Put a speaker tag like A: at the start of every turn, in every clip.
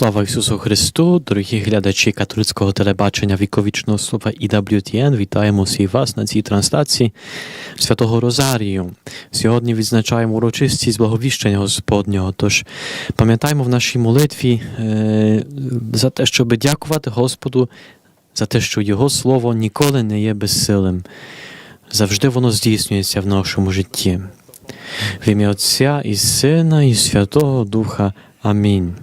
A: Слава Ісусу Христу, дорогі глядачі католицького телебачення віковічного слова EWTN, вітаємо всіх вас на цій трансляції Святого Розарію. Сьогодні відзначаємо урочистість благовіщення Господнього. Тож пам'ятаємо в нашій молитві е, за те, щоб дякувати Господу, за те, що Його Слово ніколи не є безсилим. Завжди воно здійснюється в нашому житті. В ім'я Отця і Сина, і Святого Духа. Амінь.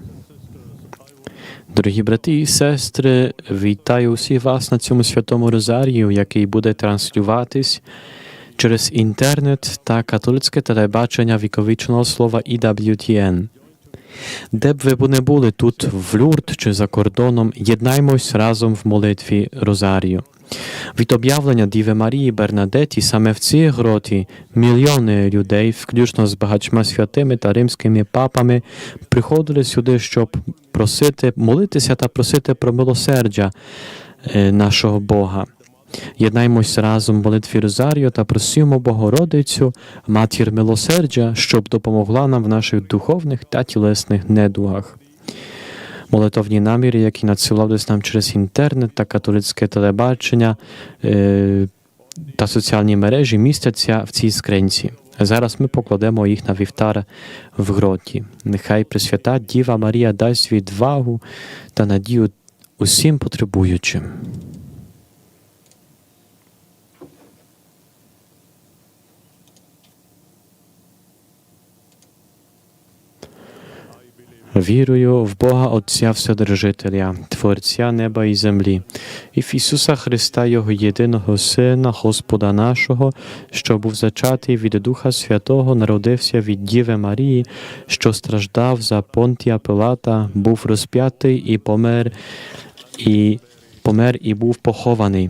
A: Дорогі брати і сестри, вітаю усіх вас на цьому святому розарію, який буде транслюватись через інтернет та католицьке телебачення віковічного слова EWTN. Де б ви не були тут, в Люрд чи за кордоном, єднаймось разом в молитві Розарію. Від об'явлення Діви Марії Бернадеті саме в цій гроті мільйони людей, включно з багатьма святими та римськими папами, приходили сюди, щоб просити, молитися та просити про милосердя е, нашого Бога. Єднаймось разом в молитві Розарію та просимо Богородицю, матір милосердя, щоб допомогла нам в наших духовних та тілесних недугах. Молитовні наміри, які надсилались нам через інтернет та католицьке телебачення е, та соціальні мережі, містяться в цій скринці. Зараз ми покладемо їх на вівтар в гроті. Нехай Пресвята Діва Марія дасть відвагу та надію усім потребуючим. Вірую в Бога Отця Вседержителя, Творця неба і землі, і в Ісуса Христа, Його єдиного Сина, Господа нашого, що був зачатий від Духа Святого, народився від Діви Марії, що страждав за Понтія Пилата, був розп'ятий і помер, і помер і був похований.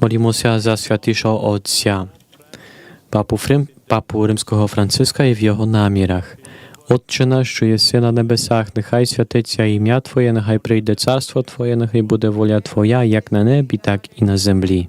A: Молімося за святішого Отця, папу, Фрим, папу Римського Франциска і в його намірах. Отче наш, що єси на небесах, нехай святиться ім'я Твоє, нехай прийде царство Твоє, нехай буде воля Твоя, як на небі, так і на землі.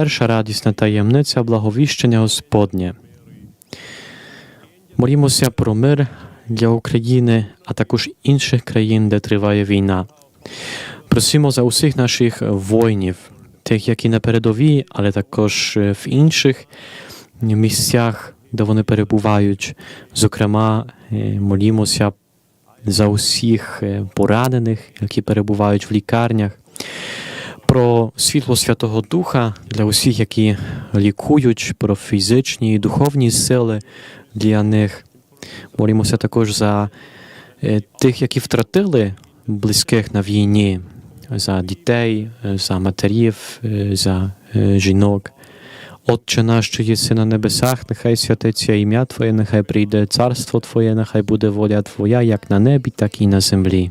A: Перша радісна таємниця благовіщення Господнє. Молімося про мир для України, а також інших країн, де триває війна. Просимо за усіх наших воїнів, тих, які на передовій, але також е, в інших місцях, де вони перебувають. Зокрема, е, молімося за усіх е, поранених, які перебувають в лікарнях про світло Святого Духа для усіх, які лікують, про фізичні і духовні сили для них. Молимося також за е, тих, які втратили близьких на війні, за дітей, за матерів, е, за е, жінок. Отче наш, що єси на небесах, нехай святиться ім'я Твоє, нехай прийде царство Твоє, нехай буде воля Твоя, як на небі, так і на землі.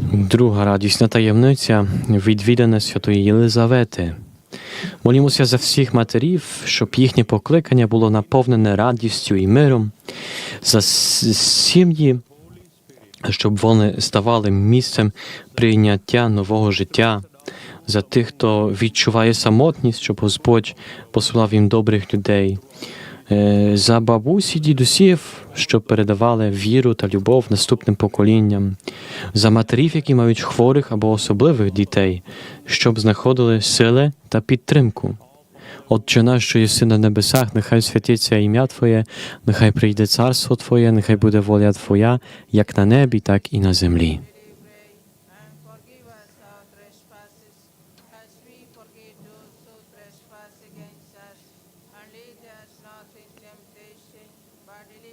A: Друга радісна таємниця відвідане Святої Єлизавети. Молімося за всіх матерів, щоб їхнє покликання було наповнене радістю і миром, за сім'ї, щоб вони ставали місцем прийняття нового життя, за тих, хто відчуває самотність, щоб Господь посилав їм добрих людей, за бабусі, дідусів, щоб передавали віру та любов наступним поколінням, за матерів, які мають хворих або особливих дітей, щоб знаходили сили та підтримку. Отче наш, що єси на небесах, нехай святиться ім'я Твоє, нехай прийде царство Твоє, нехай буде воля Твоя, як на небі, так і на землі.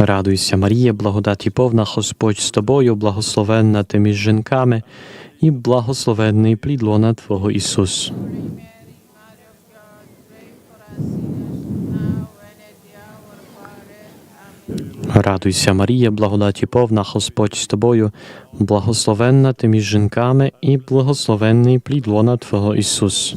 A: Радуйся, Марія, благодаті повна, Господь з тобою, благословенна ти між жінками, і благословенний плід лона Твого Ісус. Радуйся, Марія, благодаті повна, Господь з тобою, благословенна ти між жінками, і благословенний плід лона Твого Ісус.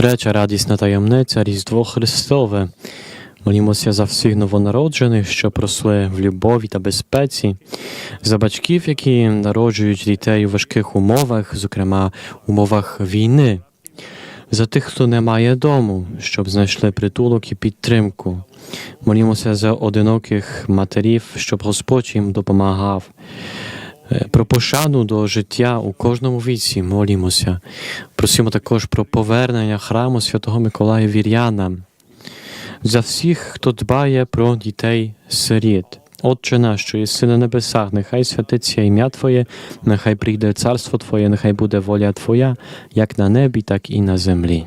A: Третя радісна таємниця Різдво Христове. Молімося за всіх новонароджених, що просли в любові та безпеці, за батьків, які народжують дітей у важких умовах, зокрема умовах війни, за тих, хто не має дому, щоб знайшли притулок і підтримку. Молімося за одиноких матерів, щоб Господь їм допомагав. Е, Про пошану до життя у кожному віці молімося. Просимо також про повернення храму Святого Миколая Вір'яна. За всіх, хто дбає про дітей сиріт. Отче наш, що єси на небесах, нехай святиться ім'я Твоє, нехай прийде царство Твоє, нехай буде воля Твоя, як на небі, так і на землі.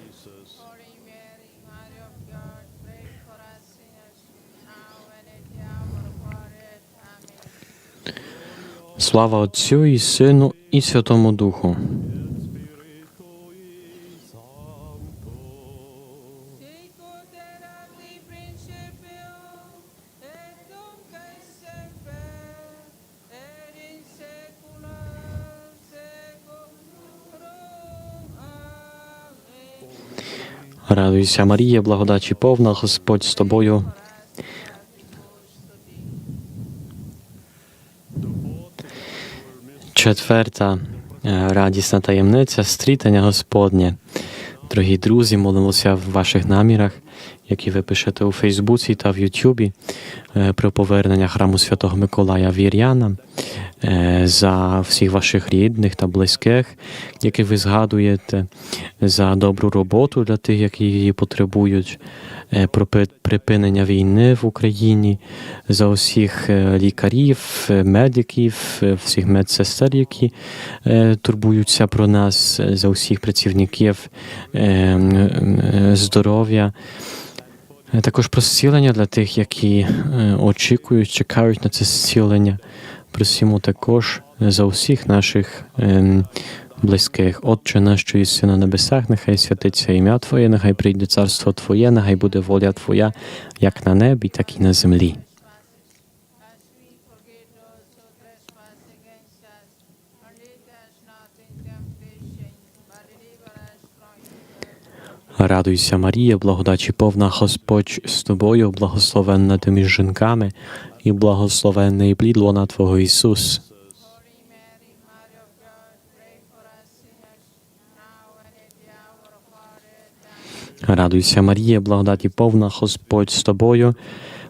A: Слава Отцю і Сину, і Святому Духу. Радуйся, Марія, благодаті повна, Господь з тобою. Четверта е, радісна таємниця стрітання Господнє. Дорогі друзі, молимося в ваших намірах, які ви пишете у Фейсбуці та в Ютубі е, про повернення храму Святого Миколая Вір'яна, е, за всіх ваших рідних та близьких, які ви згадуєте, за добру роботу для тих, які її потребують, е, про припинення війни в Україні, за усіх лікарів, медиків, всіх медсестер, які турбуються про нас, за усіх працівників здоров'я. Е, Також про зцілення для тих, які е, очікують, чекають на це зцілення. Просимо також за усіх наших ем, близьких. Отче наш, що єси на небесах, нехай святиться ім'я Твоє, нехай прийде царство Твоє, нехай буде воля Твоя, як на небі, так і на землі. Радуйся, Марія, благодаті повна Господь з тобою, благословенна ти між жінками, і благословенний плід лона Твого Ісус. Радуйся, Марія, благодаті повна Господь з тобою,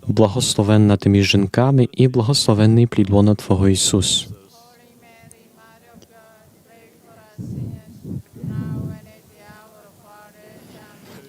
A: благословенна ти між жінками, і благословенний плід лона Твого Ісус.
B: Holy Mary, of God, pray for us sinners, now and at the hour of our death. Amen.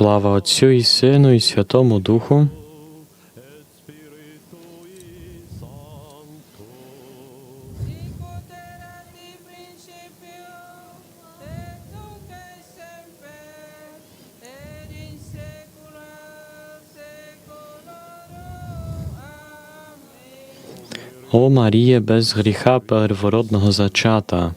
A: Слава Отцю і Сину, і Святому Духу. О Марія без гріха первородного зачата.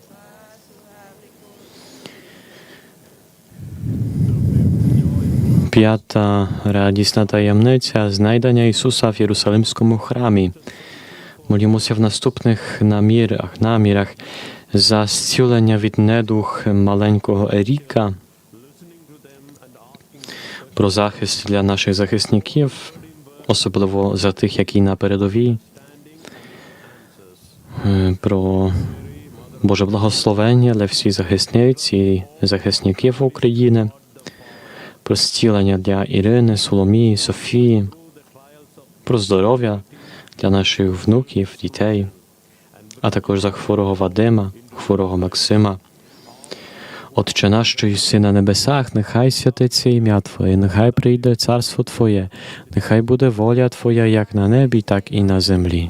A: П'ята радісна таємниця знайдення Ісуса в Єрусалимському храмі. Молімося в наступних намірах, намірах за зцілення від недух маленького Еріка, про захист для наших захисників, особливо за тих, які на передовій, про Боже благословення для всіх захисниць і захисників України, про зцілення для Ірини, Соломії, Софії, про здоров'я для наших внуків, дітей, а також за хворого Вадима, хворого Максима. Отче наш, що єси на небесах, нехай святиться ім'я Твоє, нехай прийде царство Твоє, нехай буде воля Твоя як на небі, так і на землі.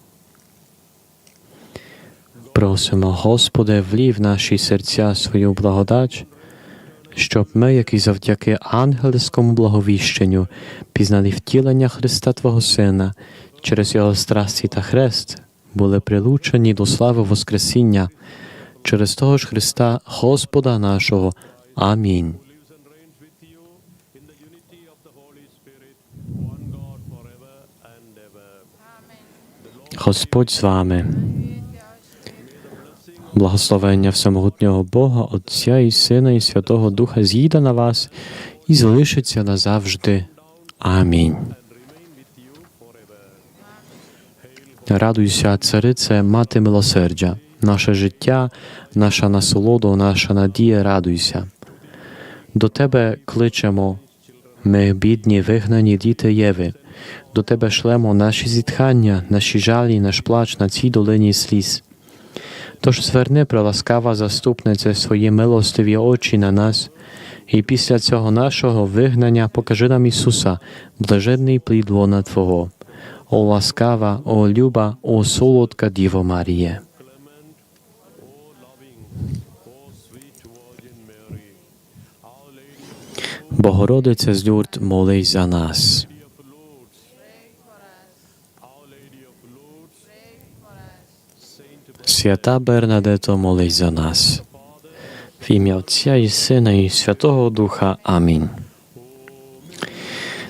A: Просимо, Господи, влій в наші серця свою благодать, щоб ми, які завдяки ангельському благовіщенню, пізнали втілення Христа Твого Сина через Його страсті та хрест, були прилучені до слави Воскресіння через того ж Христа Господа нашого. Амінь. Господь з вами. Благословення всемогутнього Бога, Отця і Сина, і Святого Духа з'їде на вас і залишиться назавжди. Амінь. Радуйся, царице, мати милосердя, наше життя, наша насолода, наша надія, радуйся. До тебе кличемо, ми, бідні, вигнані діти Єви. До тебе шлемо наші зітхання, наші жалі, наш плач на цій долині сліз. Тож зверни, приласкава заступнице, свої милостиві очі на нас, і після цього нашого вигнання покажи нам Ісуса, блаженний плід лона Твого. О ласкава, о люба, о солодка Діво Маріє. Богородице з Люрд, молись за нас. Свята Бернадето, молись за нас. В ім'я Отця і Сина і Святого Духа. Амінь.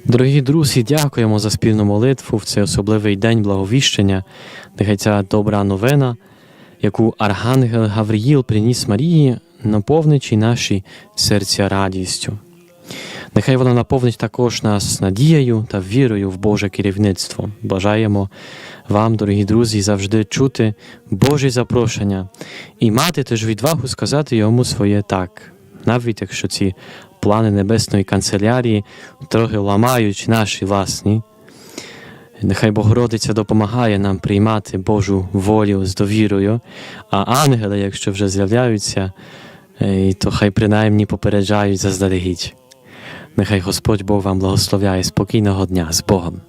A: Дорогі друзі, дякуємо за спільну молитву в цей особливий день благовіщення. Нехай ця добра новина, яку Архангел Гавриїл приніс Марії, наповнить наші серця радістю. Нехай вона наповнить також нас надією та вірою в Боже керівництво. Бажаємо вам, дорогі друзі, завжди чути Божі запрошення і мати теж відвагу сказати йому своє так, навіть якщо ці плани небесної канцелярії трохи ламають наші власні. Нехай Богородиця допомагає нам приймати Божу волю з довірою, а ангели, якщо вже з'являються, е, то хай принаймні попереджають заздалегідь. Нехай Господь Бог вам благословляє спокійного дня з Богом.